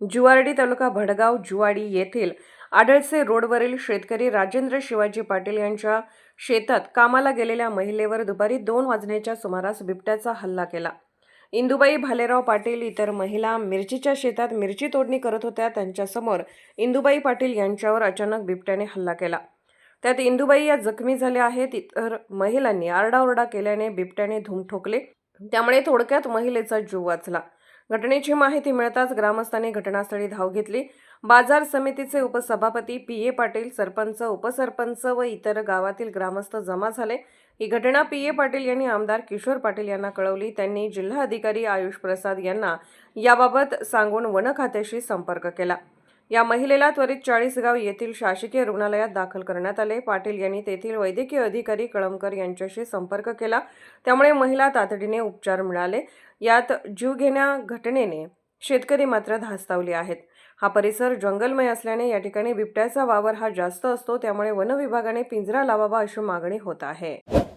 जुवारडी तालुका भडगाव जुवाडी येथील आडळसे रोडवरील शेतकरी राजेंद्र शिवाजी पाटील यांच्या शेतात कामाला गेलेल्या महिलेवर दुपारी दोन वाजण्याच्या सुमारास बिबट्याचा हल्ला केला. इंदुबाई भालेराव पाटील इतर महिला मिरचीच्या शेतात मिरची तोडणी करत होत्या. त्यांच्यासमोर इंदुबाई पाटील यांच्यावर अचानक बिबट्याने हल्ला केला. त्यात इंदुबाई या जखमी झाल्या आहेत. इतर महिलांनी आरडाओरडा केल्याने बिबट्याने धूम ठोकले. त्यामुळे थोडक्यात महिलेचा जीव वाचला. घटनेची माहिती मिळताच ग्रामस्थांनी घटनास्थळी धाव घेतली. बाजार समितीचे उपसभापती पी. ए. पाटील सरपंच उपसरपंच व इतर गावातील ग्रामस्थ जमा झाले. ही घटना पी. ए. पाटील यांनी आमदार किशोर पाटील यांना कळवली. त्यांनी जिल्हा अधिकारी आयुष प्रसाद यांना याबाबत सांगून वन खात्याशी संपर्क केला. या महिलेला त्वरित चाळीसगाव येथील शासकीय रुग्णालयात दाखल करण्यात आले. पाटील यांनी तेथील वैद्यकीय अधिकारी कळमकर यांच्याशी संपर्क केला. त्यामुळे महिला तातडीने उपचार मिळाले. यात जीवघेण्या घटनेने शेतकरी मात्र धास्तावले आहेत. हा परिसर जंगलमय असल्याने या ठिकाणी बिबट्याचा वावर हा जास्त असतो. त्यामुळे वनविभागाने पिंजरा लावावा अशी मागणी होत आहे.